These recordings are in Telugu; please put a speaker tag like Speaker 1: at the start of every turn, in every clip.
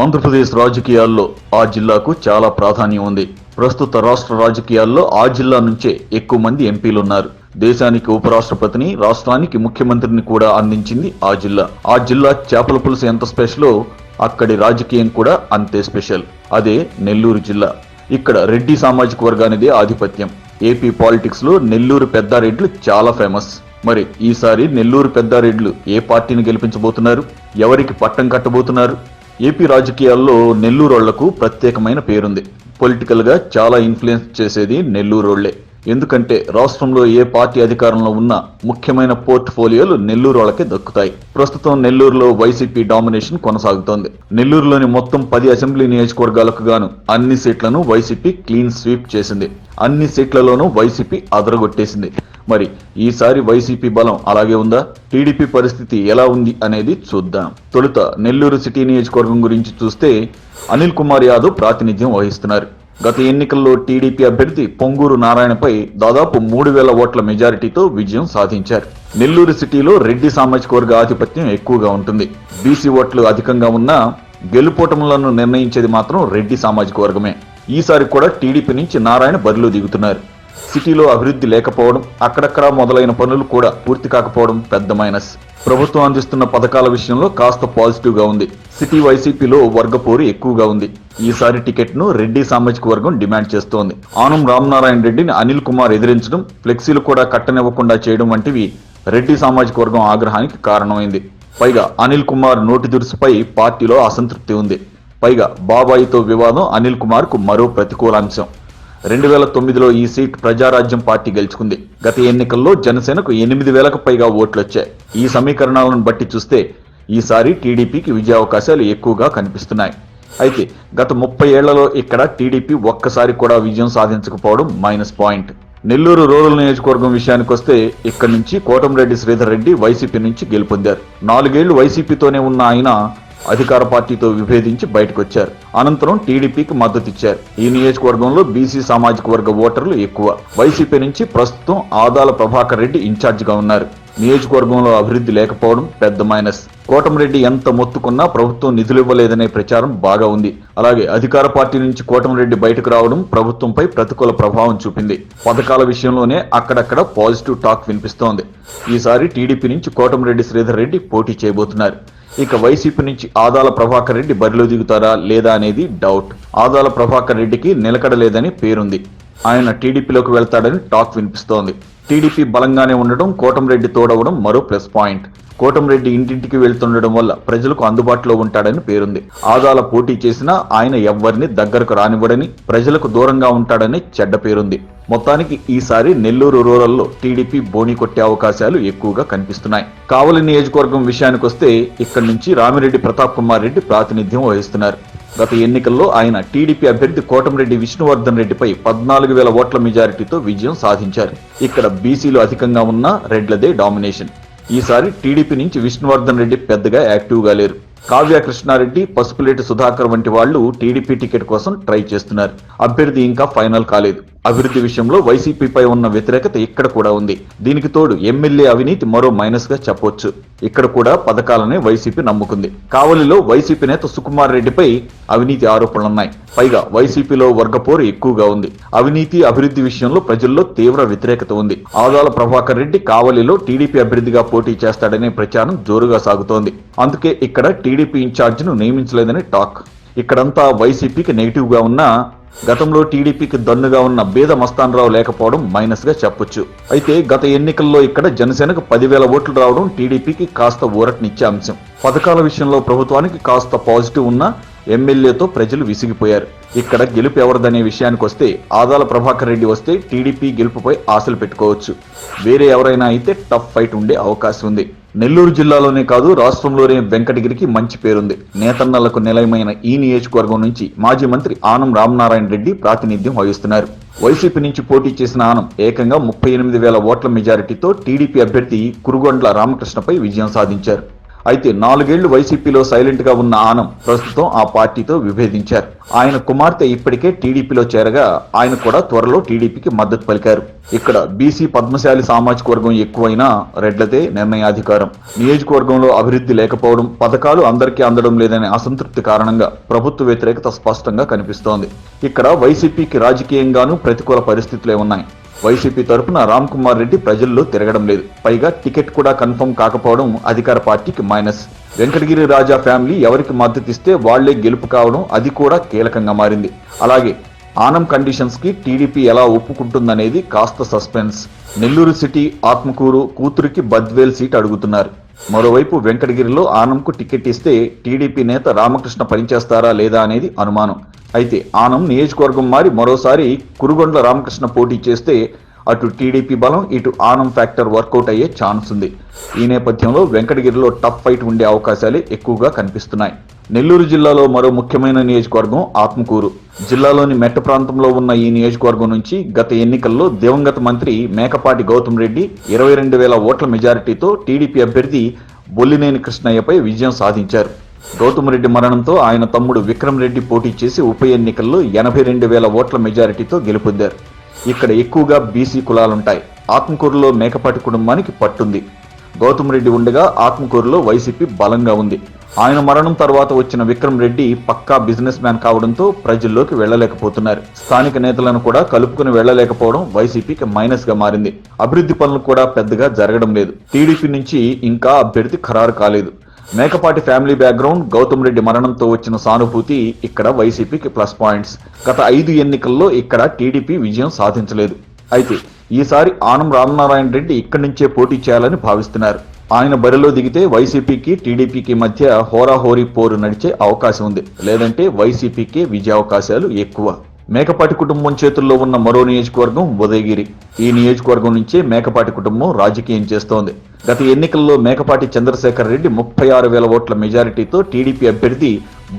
Speaker 1: ఆంధ్రప్రదేశ్ రాజకీయాల్లో ఆ జిల్లాకు చాలా ప్రాధాన్యం ఉంది. ప్రస్తుత రాష్ట్ర రాజకీయాల్లో ఆ జిల్లా నుంచే ఎక్కువ మంది ఎంపీలున్నారు. దేశానికి ఉపరాష్ట్రపతిని రాష్ట్రానికి ముఖ్యమంత్రిని కూడా అందించింది ఆ జిల్లా. ఆ జిల్లా చేపల పులుసు ఎంత స్పెషలో అక్కడి రాజకీయం కూడా అంతే స్పెషల్. అదే నెల్లూరు జిల్లా. ఇక్కడ రెడ్డి సామాజిక వర్గానిదే ఆధిపత్యం. ఏపీ పాలిటిక్స్లో నెల్లూరు పెద్దారెడ్లు చాలా ఫేమస్. మరి ఈసారి నెల్లూరు పెద్దారెడ్లు ఏ పార్టీని గెలిపించబోతున్నారు? ఎవరికి పట్టం కట్టబోతున్నారు? ఏపీ రాజకీయాల్లో నెల్లూరోళ్ళకు ప్రత్యేకమైన పేరుంది. పొలిటికల్గా చాలా ఇన్ఫ్లుయెన్స్ చేసేది నెల్లూరోళ్ళే. ఎందుకంటే రాష్ట్రంలో ఏ పార్టీ అధికారంలో ఉన్నా ముఖ్యమైన పోర్ట్ఫోలియోలు నెల్లూరోళ్ళకే దక్కుతాయి. ప్రస్తుతం నెల్లూరులో వైసీపీ డామినేషన్ కొనసాగుతోంది. నెల్లూరులోని మొత్తం పది అసెంబ్లీ నియోజకవర్గాలకు గాను అన్ని సీట్లను వైసీపీ క్లీన్ స్వీప్ చేసింది. అన్ని సీట్లలోనూ వైసీపీ అదరగొట్టేసింది. మరి ఈసారి వైసీపీ బలం అలాగే ఉందా? టీడీపీ పరిస్థితి ఎలా ఉంది అనేది చూద్దాం. తొలుత నెల్లూరు సిటీ నియోజకవర్గం గురించి చూస్తే అనిల్ కుమార్ యాదవ్ ప్రాతినిధ్యం వహిస్తున్నారు. గత ఎన్నికల్లో టీడీపీ అభ్యర్థి పొంగూరు నారాయణపై దాదాపు మూడు వేల ఓట్ల మెజారిటీతో విజయం సాధించారు. నెల్లూరు సిటీలో రెడ్డి సామాజిక వర్గ ఆధిపత్యం ఎక్కువగా ఉంటుంది. బీసీ ఓట్లు అధికంగా ఉన్నా గెలుపోటములను నిర్ణయించేది మాత్రం రెడ్డి సామాజిక వర్గమే. ఈసారి కూడా టీడీపీ నుంచి నారాయణ బరిలో దిగుతున్నారు. సిటీలో అభివృద్ధి లేకపోవడం అక్కడక్కడ మొదలైన పనులు కూడా పూర్తి కాకపోవడం పెద్ద మైనస్. ప్రభుత్వం అందిస్తున్న పథకాల విషయంలో కాస్త పాజిటివ్గా ఉంది. సిటీ వైసీపీలో వర్గపోరు ఎక్కువగా ఉంది. ఈసారి టికెట్ను రెడ్డి సామాజిక వర్గం డిమాండ్ చేస్తోంది. ఆనం రామనారాయణ రెడ్డిని అనిల్ కుమార్ ఎదిరించడం ఫ్లెక్సీలు కూడా కట్టనివ్వకుండా చేయడం వంటివి రెడ్డి సామాజిక వర్గం ఆగ్రహానికి కారణమైంది. పైగా అనిల్ కుమార్ నోటి దురుసుపై పార్టీలో అసంతృప్తి ఉంది. పైగా బాబాయితో వివాదం అనిల్ కుమార్కు మరో ప్రతికూల అంశం రెండు వేల తొమ్మిదిలో ఈ సీట్ ప్రజారాజ్యం పార్టీ గెలుచుకుంది. గత ఎన్నికల్లో జనసేనకు ఎనిమిది వేలకు పైగా ఓట్లు వచ్చాయి ఈ సమీకరణాలను బట్టి చూస్తే ఈసారి టీడీపీకి విజయావకాశాలు ఎక్కువగా కనిపిస్తున్నాయి. అయితే గత ముప్పై ఏళ్ళలో ఇక్కడ టీడీపీ ఒక్కసారి కూడా విజయం సాధించకపోవడం మైనస్ పాయింట్. నెల్లూరు రూరల్ నియోజకవర్గం విషయానికి వస్తే ఇక్కడి నుంచి కోటంరెడ్డి శ్రీధర్ రెడ్డి వైసీపీ నుంచి గెలుపొందారు. నాలుగేళ్ళు వైసీపీతోనే ఉన్న ఆయన అధికార పార్టీతో విభేదించి బయటకు వచ్చారు అనంతరం టీడీపీకి మద్దతు ఇచ్చారు ఈ నియోజకవర్గంలో బీసీ సామాజిక వర్గ ఓటర్లు ఎక్కువ. వైసీపీ నుంచి ప్రస్తుతం ఆదాల ప్రభాకర్ రెడ్డి ఇన్ఛార్జిగా ఉన్నారు. నియోజకవర్గంలో అభివృద్ధి లేకపోవడం పెద్ద మైనస్. కోటమిరెడ్డి ఎంత మొత్తుకున్నా ప్రభుత్వం నిధులు ఇవ్వలేదనే ప్రచారం బాగా ఉంది. అలాగే అధికార పార్టీ నుంచి కోటమిరెడ్డి బయటకు రావడం ప్రభుత్వంపై ప్రతికూల ప్రభావం చూపింది. పథకాల విషయంలోనే అక్కడక్కడ పాజిటివ్ టాక్ వినిపిస్తోంది. ఈసారి టీడీపీ నుంచి కోటమిరెడ్డి శ్రీధర్ రెడ్డి పోటీ చేయబోతున్నారు. ఇక వైసీపీ నుంచి ఆదాల ప్రభాకర్ రెడ్డి బరిలో దిగుతారా లేదా అనేది డౌట్. ఆదాల ప్రభాకర్ రెడ్డికి నిలకడలేదని పేరుంది. ఆయన టీడీపీలోకి వెళ్తాడని టాక్ వినిపిస్తోంది. టీడీపీ బలంగానే ఉండడం కోటంరెడ్డి తోడవడం మరో ప్లస్ పాయింట్. కోటంరెడ్డి ఇంటింటికి వెళ్తుండడం వల్ల ప్రజలకు అందుబాటులో ఉంటాడని పేరుంది. ఆదాల పోటీ చేసినా ఆయన ఎవ్వరిని దగ్గరకు రానివ్వడని ప్రజలకు దూరంగా ఉంటాడని చెడ్డ పేరుంది. మొత్తానికి ఈసారి నెల్లూరు రూరల్లో టీడీపీ బోణి కొట్టే అవకాశాలు ఎక్కువగా కనిపిస్తున్నాయి. కావలి నియోజకవర్గం విషయానికొస్తే ఇక్కడి నుంచి రామిరెడ్డి ప్రతాప్ కుమార్ రెడ్డి ప్రాతినిధ్యం వహిస్తున్నారు. గత ఎన్నికల్లో ఆయన టీడీపీ అభ్యర్థి కోటంరెడ్డి విష్ణువర్ధన్ రెడ్డిపై పద్నాలుగు వేల ఓట్ల మెజారిటీతో విజయం సాధించారు. ఇక్కడ బీసీలు అధికంగా ఉన్న రెడ్లదే డామినేషన్. ఈసారి టీడీపీ నుంచి విష్ణువర్ధన్ రెడ్డి పెద్దగా యాక్టివ్గా లేరు. కావ్య కృష్ణారెడ్డి పసుపులేటి సుధాకర్ వంటి వాళ్ళు టీడీపీ టికెట్ కోసం ట్రై చేస్తున్నారు. అభ్యర్థి ఇంకా ఫైనల్ కాలేదు. అభివృద్ధి విషయంలో వైసీపీపై ఉన్న వ్యతిరేకత ఇక్కడ కూడా ఉంది. దీనికి తోడు ఎమ్మెల్యే అవినీతి మరో మైనస్గా చెప్పొచ్చు. ఇక్కడ కూడా పథకాలనే వైసీపీ నమ్ముకుంది. కావలిలో వైసీపీ నేత సుకుమార్ రెడ్డిపై అవినీతి ఆరోపణలున్నాయి. పైగా వైసీపీలో వర్గపోరు ఎక్కువగా ఉంది. అవినీతి అభివృద్ధి విషయంలో ప్రజల్లో తీవ్ర వ్యతిరేకత ఉంది. ఆదాల ప్రభాకర్ రెడ్డి కావలిలో టీడీపీ అభ్యర్థిగా పోటీ చేస్తాడనే ప్రచారం జోరుగా సాగుతోంది. అందుకే ఇక్కడ టీడీపీ ఇన్ఛార్జిను నియమించలేదని టాక్. ఇక్కడంతా వైసీపీకి నెగిటివ్గా ఉన్నా గతంలో టీడీపీకి దన్నుగా ఉన్న బీద మస్తానరావు లేకపోవడం మైనస్గా చెప్పొచ్చు. అయితే గత ఎన్నికల్లో ఇక్కడ జనసేనకు పదివేల ఓట్లు రావడం టీడీపీకి కాస్త ఊరటనిచ్చే అంశం. పథకాల విషయంలో ప్రభుత్వానికి కాస్త పాజిటివ్ ఉన్న ఎమ్మెల్యేతో ప్రజలు విసిగిపోయారు. ఇక్కడ గెలుపు ఎవరిదనే విషయానికి వస్తే ఆదాల ప్రభాకర్ రెడ్డి వస్తే టీడీపీ గెలుపుపై ఆశలు పెట్టుకోవచ్చు. వేరే ఎవరైనా అయితే టఫ్ ఫైట్ ఉండే అవకాశం ఉంది. నెల్లూరు జిల్లాలోనే కాదు రాష్ట్రంలోనే వెంకటగిరికి మంచి పేరుంది. నేతన్నలకు నిలయమైన ఈ నియోజకవర్గం నుంచి మాజీ మంత్రి ఆనం రామనారాయణ రెడ్డి ప్రాతినిధ్యం వహిస్తున్నారు. వైసీపీ నుంచి పోటీ చేసిన ఆనం ఏకంగా ముప్పై ఎనిమిది వేల ఓట్ల మెజారిటీతో టీడీపీ అభ్యర్థి కురుగొండ్ల రామకృష్ణపై విజయం సాధించారు. అయితే నాలుగేళ్ళు వైసీపీలో సైలెంట్గా ఉన్న ఆనం ప్రస్తుతం ఆ పార్టీతో విభేదించారు. ఆయన కుమార్తె ఇప్పటికే టీడీపీలో చేరగా ఆయన కూడా త్వరలో టీడీపీకి మద్దతు పలికారు. ఇక్కడ బీసీ పద్మశాలి సామాజిక వర్గం ఎక్కువైనా రెడ్లదే నిర్ణయాధికారం. నియోజకవర్గంలో అభివృద్ధి లేకపోవడం పథకాలు అందరికీ అందడం లేదనే అసంతృప్తి కారణంగా ప్రభుత్వ వ్యతిరేకత స్పష్టంగా కనిపిస్తోంది. ఇక్కడ వైసీపీకి రాజకీయంగానూ ప్రతికూల పరిస్థితులే ఉన్నాయి. వైసీపీ తరపున రామ్ కుమార్ రెడ్డి ప్రజల్లో తిరగడం లేదు. పైగా టికెట్ కూడా కన్ఫర్మ్ కాకపోవడం అధికార పార్టీకి మైనస్. వెంకటగిరి రాజా ఫ్యామిలీ ఎవరికి మద్దతు ఇస్తే వాళ్ళే గెలుపు కావడం అది కూడా కీలకంగా మారింది. అలాగే ఆనం కండిషన్స్కి టీడీపీ ఎలా ఒప్పుకుంటుందనేది కాస్త సస్పెన్స్. నెల్లూరు సిటీ ఆత్మకూరు కూతురికి బద్వేల్ సీట్ అడుగుతున్నారు. మరోవైపు వెంకటగిరిలో ఆనంకు టికెట్ ఇస్తే టీడీపీ నేత రామకృష్ణ పనిచేస్తారా లేదా అనేది అనుమానం. అయితే ఆనం నియోజకవర్గం మారి మరోసారి కురుగొండ్ల రామకృష్ణ పోటీ చేస్తే అటు టీడీపీ బలం ఇటు ఆనం ఫ్యాక్టర్ వర్కౌట్ అయ్యే ఛాన్స్ ఉంది. ఈ నేపథ్యంలో వెంకటగిరిలో టఫ్ ఫైట్ ఉండే అవకాశాలే ఎక్కువగా కనిపిస్తున్నాయి. నెల్లూరు జిల్లాలో మరో ముఖ్యమైన నియోజకవర్గం ఆత్మకూరు. జిల్లాలోని మెట్ట ప్రాంతంలో ఉన్న ఈ నియోజకవర్గం నుంచి గత ఎన్నికల్లో దివంగత మంత్రి మేకపాటి గౌతమ్ రెడ్డి ఇరవై రెండు వేల ఓట్ల మెజారిటీతో టీడీపీ అభ్యర్థి బొల్లినేని కృష్ణయ్యపై విజయం సాధించారు. గౌతమ్ రెడ్డి మరణంతో ఆయన తమ్ముడు విక్రమ్ రెడ్డి పోటీ చేసి ఉప ఎన్నికల్లో ఎనభై రెండు వేల ఓట్ల మెజారిటీతో గెలుపొందారు. ఇక్కడ ఎక్కువగా బీసీ కులాలుంటాయి. ఆత్మకూరులో మేకపాటి కుటుంబానికి పట్టుంది. గౌతమ్ రెడ్డి ఉండగా ఆత్మకూరులో వైసీపీ బలంగా ఉంది. ఆయన మరణం తర్వాత వచ్చిన విక్రమ్ రెడ్డి పక్కా బిజినెస్ మ్యాన్ కావడంతో ప్రజల్లోకి వెళ్ళలేకపోతున్నారు స్థానిక నేతలను కూడా కలుపుకుని వెళ్ళలేకపోవడం వైసీపీకి మైనస్గా మారింది. అభివృద్ధి పనులు కూడా పెద్దగా జరగడం లేదు. టీడీపీ నుంచి ఇంకా అభ్యర్థి ఖరారు కాలేదు. మేకపాటి ఫ్యామిలీ బ్యాక్గ్రౌండ్ గౌతమ్ రెడ్డి మరణంతో వచ్చిన సానుభూతి ఇక్కడ వైసీపీకి ప్లస్ పాయింట్స్. గత ఐదు ఎన్నికల్లో ఇక్కడ టీడీపీ విజయం సాధించలేదు. అయితే ఈసారి ఆనం రామనారాయణ రెడ్డి ఇక్కడి నుంచే పోటీ చేయాలని భావిస్తున్నారు. ఆయన బరిలో దిగితే వైసీపీకి టీడీపీకి మధ్య హోరాహోరీ పోరు నడిచే అవకాశం ఉంది. లేదంటే వైసీపీకి విజయావకాశాలు ఎక్కువ. మేకపాటి కుటుంబం చేతుల్లో ఉన్న మరో నియోజకవర్గం ఉదయగిరి. ఈ నియోజకవర్గం నుంచే మేకపాటి కుటుంబం రాజకీయం చేస్తోంది. గత ఎన్నికల్లో మేకపాటి చంద్రశేఖర్ రెడ్డి ముప్పై ఆరు వేల ఓట్ల మెజారిటీతో టీడీపీ అభ్యర్థి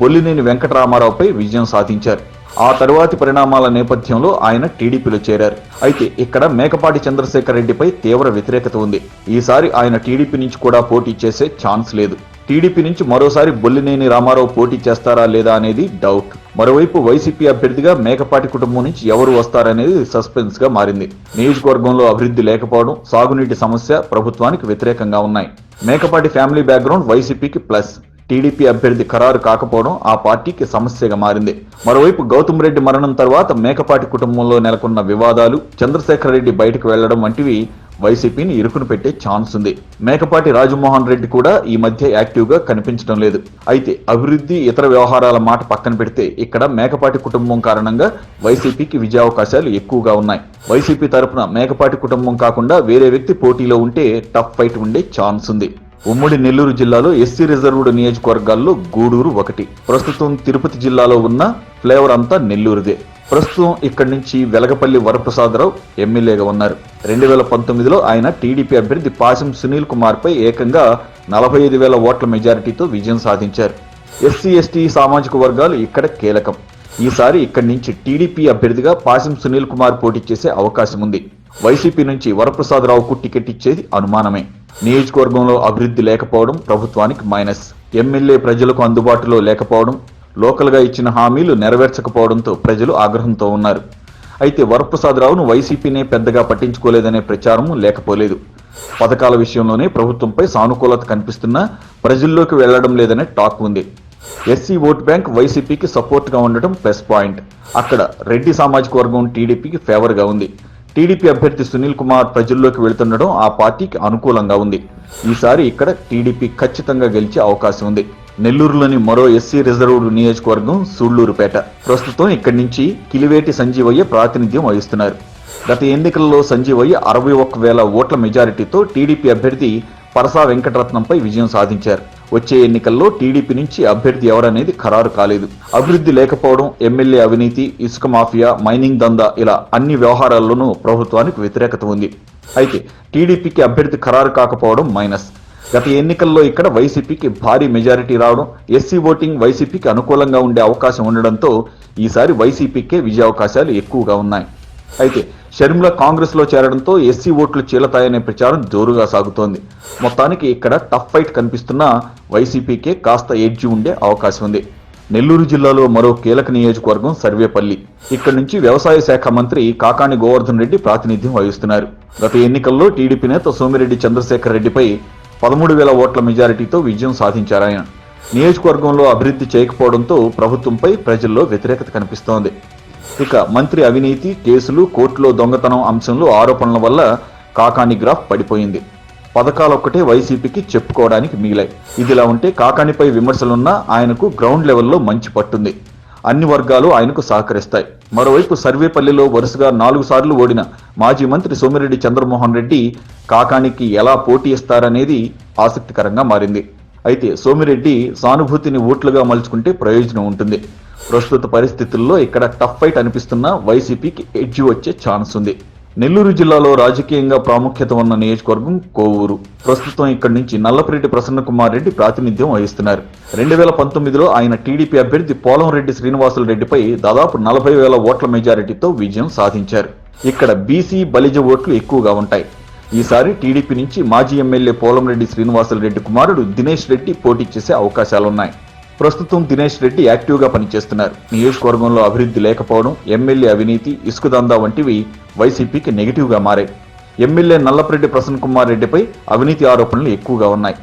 Speaker 1: బొల్లినేని వెంకటరామారావుపై విజయం సాధించారు. ఆ తరువాతి పరిణామాల నేపథ్యంలో ఆయన టీడీపీలో చేరారు. అయితే ఇక్కడ మేకపాటి చంద్రశేఖర్ రెడ్డిపై తీవ్ర వ్యతిరేకత ఉంది. ఈసారి ఆయన టీడీపీ నుంచి కూడా పోటీ చేసే ఛాన్స్ లేదు. టీడీపీ నుంచి మరోసారి బొల్లినేని రామారావు పోటీ చేస్తారా లేదా అనేది డౌట్. మరోవైపు వైసీపీ అభ్యర్థిగా మేకపాటి కుటుంబం నుంచి ఎవరు వస్తారనేది సస్పెన్స్గా మారింది. నియోజకవర్గంలో అభివృద్ధి లేకపోవడం సాగునీటి సమస్య ప్రభుత్వానికి వ్యతిరేకంగా ఉన్నాయి. మేకపాటి ఫ్యామిలీ బ్యాక్గ్రౌండ్ వైసీపీకి ప్లస్. టీడీపీ అభ్యర్థి ఖరారు కాకపోవడం ఆ పార్టీకి సమస్యగా మారింది. మరోవైపు గౌతమ్ రెడ్డి మరణం తర్వాత మేకపాటి కుటుంబంలో నెలకొన్న వివాదాలు చంద్రశేఖర్ రెడ్డి బయటకు వెళ్ళడం వంటివి వైసీపీని ఇరుకును పెట్టే ఛాన్స్ ఉంది. మేకపాటి రాజమోహన్ రెడ్డి కూడా ఈ మధ్య యాక్టివ్గా కనిపించడం లేదు. అయితే అభివృద్ధి ఇతర వ్యవహారాల మాట పక్కన పెడితే ఇక్కడ మేకపాటి కుటుంబం కారణంగా వైసీపీకి విజయావకాశాలు ఎక్కువగా ఉన్నాయి. వైసీపీ తరపున మేకపాటి కుటుంబం కాకుండా వేరే వ్యక్తి పోటీలో ఉంటే టఫ్ ఫైట్ ఉండే ఛాన్స్ ఉంది. ఉమ్మడి నెల్లూరు జిల్లాలో ఎస్సీ రిజర్వ్డ్ నియోజకవర్గాల్లో గూడూరు ఒకటి. ప్రస్తుతం తిరుపతి జిల్లాలో ఉన్న ఫ్లేవర్ అంతా నెల్లూరుదే. ప్రస్తుతం ఇక్కడి నుంచి వెలగపల్లి వరప్రసాదరావు ఎమ్మెల్యేగా ఉన్నారు. రెండు వేల పంతొమ్మిదిలో ఆయన టీడీపీ అభ్యర్థి పాశం సునీల్ కుమార్ పై ఏకంగా నలభై ఐదు వేల ఓట్ల మెజారిటీతో విజయం సాధించారు. ఎస్సీ ఎస్టీ సామాజిక వర్గాలు ఇక్కడ కీలకం. ఈసారి ఇక్కడి నుంచి టీడీపీ అభ్యర్థిగా పాశం సునీల్ కుమార్ పోటీ చేసే అవకాశం ఉంది. వైసీపీ నుంచి వరప్రసాదరావుకు టికెట్ ఇచ్చేది అనుమానమే. నియోజకవర్గంలో అభివృద్ధి లేకపోవడం ప్రభుత్వానికి మైనస్. ఎమ్మెల్యే ప్రజలకు అందుబాటులో లేకపోవడం లోకల్గా ఇచ్చిన హామీలు నెరవేర్చకపోవడంతో ప్రజలు ఆగ్రహంతో ఉన్నారు. అయితే వరప్రసాదరావును వైసీపీనే పెద్దగా పట్టించుకోలేదనే ప్రచారం లేకపోలేదు. పథకాల విషయంలోనే ప్రభుత్వంపై సానుకూలత కనిపిస్తున్నా ప్రజల్లోకి వెళ్ళడం లేదనే టాక్ ఉంది. ఎస్సీ ఓట్ బ్యాంక్ వైసీపీకి సపోర్ట్గా ఉండటం ప్లస్ పాయింట్. అక్కడ రెడ్డి సామాజిక వర్గం టీడీపీకి ఫేవర్గా ఉంది. టీడీపీ అభ్యర్థి సునీల్ కుమార్ ప్రజల్లోకి వెళ్తుండడం ఆ పార్టీకి అనుకూలంగా ఉంది. ఈసారి ఇక్కడ టీడీపీ ఖచ్చితంగా గెలిచే అవకాశం ఉంది. నెల్లూరులోని మరో ఎస్సీ రిజర్వ్డ్ నియోజకవర్గం సూళ్ళూరుపేట ప్రస్తుతం ఇక్కడి నుంచి కిలివేటి సంజీవయ్య ప్రాతినిధ్యం వహిస్తున్నారు. గత ఎన్నికల్లో సంజీవయ్య అరవై ఒక్క వేల ఓట్ల మెజారిటీతో టీడీపీ అభ్యర్థి పరసా వెంకటరత్నంపై విజయం సాధించారు. వచ్చే ఎన్నికల్లో టీడీపీ నుంచి అభ్యర్థి ఎవరనేది ఖరారు కాలేదు. అభివృద్ధి లేకపోవడం ఎమ్మెల్యే అవినీతి ఇసుక మాఫియా మైనింగ్ దందా ఇలా అన్ని వ్యవహారాల్లోనూ ప్రభుత్వానికి వ్యతిరేకత ఉంది. అయితే టీడీపీకి అభ్యర్థి ఖరారు కాకపోవడం మైనస్. గత ఎన్నికల్లో ఇక్కడ వైసీపీకి భారీ మెజారిటీ రావడం ఎస్సీ ఓటింగ్ వైసీపీకి అనుకూలంగా ఉండే అవకాశం ఉండడంతో ఈసారి వైసీపీకే విజయావకాశాలు ఎక్కువగా ఉన్నాయి. అయితే షర్మిల కాంగ్రెస్లో చేరడంతో ఎస్సీ ఓట్లు చీలతాయనే ప్రచారం జోరుగా సాగుతోంది. మొత్తానికి ఇక్కడ టఫ్ ఫైట్ కనిపిస్తున్న వైసీపీకే కాస్త ఎడ్జి ఉండే అవకాశం ఉంది. నెల్లూరు జిల్లాలో మరో కీలక నియోజకవర్గం సర్వేపల్లి. ఇక్కడ నుంచి వ్యవసాయ శాఖ మంత్రి కాకాని గోవర్ధన్ రెడ్డి ప్రాతినిధ్యం వహిస్తున్నారు. గత ఎన్నికల్లో టీడీపీ నేత సోమిరెడ్డి చంద్రశేఖర్ రెడ్డిపై పదమూడు వేల ఓట్ల మెజారిటీతో విజయం సాధించారాయన. నియోజకవర్గంలో అభివృద్ధి చేయకపోవడంతో ప్రభుత్వంపై ప్రజల్లో వ్యతిరేకత కనిపిస్తోంది. ఇక మంత్రి అవినీతి కేసులు కోర్టులో దొంగతనం అంశంలో ఆరోపణల వల్ల కాకాని గ్రాఫ్ పడిపోయింది. పథకాలొక్కటే వైసీపీకి చెప్పుకోవడానికి మిగిలాయి ఇదిలా ఉంటే కాకానిపై విమర్శలున్నా ఆయనకు గ్రౌండ్ లెవెల్లో మంచి పట్టుంది. అన్ని వర్గాలు ఆయనకు సహకరిస్తాయి. మరోవైపు సర్వేపల్లిలో వరుసగా నాలుగు సార్లు ఓడిన మాజీ మంత్రి సోమిరెడ్డి చంద్రమోహన్ రెడ్డి కాకానికి ఎలా పోటీ ఇస్తారనేది ఆసక్తికరంగా మారింది. అయితే సోమిరెడ్డి సానుభూతిని ఓట్లుగా మలుచుకుంటే ప్రయోజనం ఉంటుంది. ప్రస్తుత పరిస్థితుల్లో ఇక్కడ టఫ్ ఫైట్ అనిపిస్తున్న వైసీపీకి ఎడ్జి వచ్చే ఛాన్స్ ఉంది. నెల్లూరు జిల్లాలో రాజకీయంగా ప్రాముఖ్యత ఉన్న నియోజకవర్గం కోవూరు. ప్రస్తుతం ఇక్కడి నుంచి నల్లపరెడ్డి ప్రసన్న కుమార్ రెడ్డి ప్రాతినిధ్యం వహిస్తున్నారు. రెండు వేల పంతొమ్మిదిలో ఆయన టీడీపీ అభ్యర్థి పోలంరెడ్డి శ్రీనివాసులు రెడ్డిపై దాదాపు నలభై వేల ఓట్ల మెజారిటీతో విజయం సాధించారు. ఇక్కడ బీసీ బలిజ ఓట్లు ఎక్కువగా ఉంటాయి. ఈసారి టీడీపీ నుంచి మాజీ ఎమ్మెల్యే పోలంరెడ్డి శ్రీనివాసులు రెడ్డి కుమారుడు దినేష్ రెడ్డి పోటీ చేసే అవకాశాలున్నాయి. ప్రస్తుతం దినేష్ రెడ్డి యాక్టివ్గా పనిచేస్తున్నారు. నియోజకవర్గంలో అభివృద్ధి లేకపోవడం ఎమ్మెల్యే అవినీతి ఇసుక దందా వంటివి వైసీపీకి నెగిటివ్గా మారాయి. ఎమ్మెల్యే నల్లపరెడ్డి ప్రసన్న కుమార్ రెడ్డిపై అవినీతి ఆరోపణలు ఎక్కువగా ఉన్నాయి.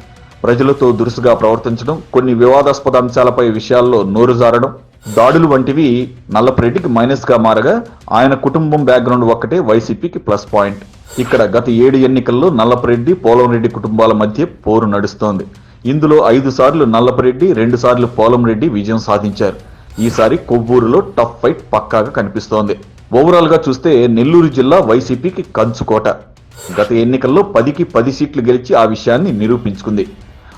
Speaker 1: ప్రజలతో దురుసుగా ప్రవర్తించడం కొన్ని వివాదాస్పద అంశాలపై విషయాల్లో నోరు జారడం దాడులు వంటివి నల్లపరెడ్డికి మైనస్గా మారగా ఆయన కుటుంబం బ్యాక్గ్రౌండ్ ఒక్కటే వైసీపీకి ప్లస్ పాయింట్. ఇక్కడ గత ఏడు ఎన్నికల్లో నల్లపరెడ్డి పోలంరెడ్డి కుటుంబాల మధ్య పోరు నడుస్తోంది. ఇందులో ఐదు సార్లు నల్లపరెడ్డి రెండు సార్లు పోలంరెడ్డి విజయం సాధించారు. ఈసారి కొవ్వూరులో టఫ్ ఫైట్ పక్కాగా కనిపిస్తోంది. ఓవరాల్గా చూస్తే నెల్లూరు జిల్లా వైసీపీకి కంచుకోట గత ఎన్నికల్లో పదికి పది సీట్లు గెలిచి ఆ విషయాన్ని నిరూపించుకుంది.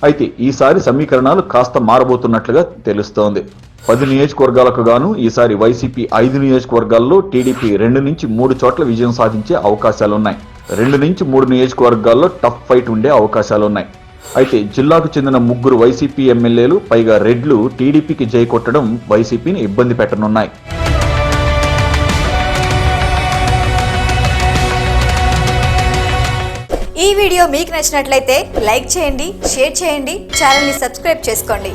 Speaker 1: అయితే ఈసారి సమీకరణాలు కాస్త మారబోతున్నట్లుగా తెలుస్తోంది. పది నియోజకవర్గాలకు గాను ఈసారి వైసీపీ ఐదు నియోజకవర్గాల్లో టీడీపీ రెండు నుంచి మూడు చోట్ల విజయం సాధించే అవకాశాలున్నాయి. రెండు నుంచి మూడు నియోజకవర్గాల్లో టఫ్ ఫైట్ ఉండే అవకాశాలున్నాయి. అయితే జిల్లాకు చెందిన ముగ్గురు వైసీపీ ఎమ్మెల్యేలు పైగా రెడ్లు టీడీపీకి జై కొట్టడం వైసీపీని ఇబ్బంది పెట్టనున్నాయి.
Speaker 2: ఈ వీడియో మీకు నచ్చినట్లయితే లైక్ చేయండి షేర్ చేయండి ఛానల్ని సబ్స్క్రైబ్ చేసుకోండి.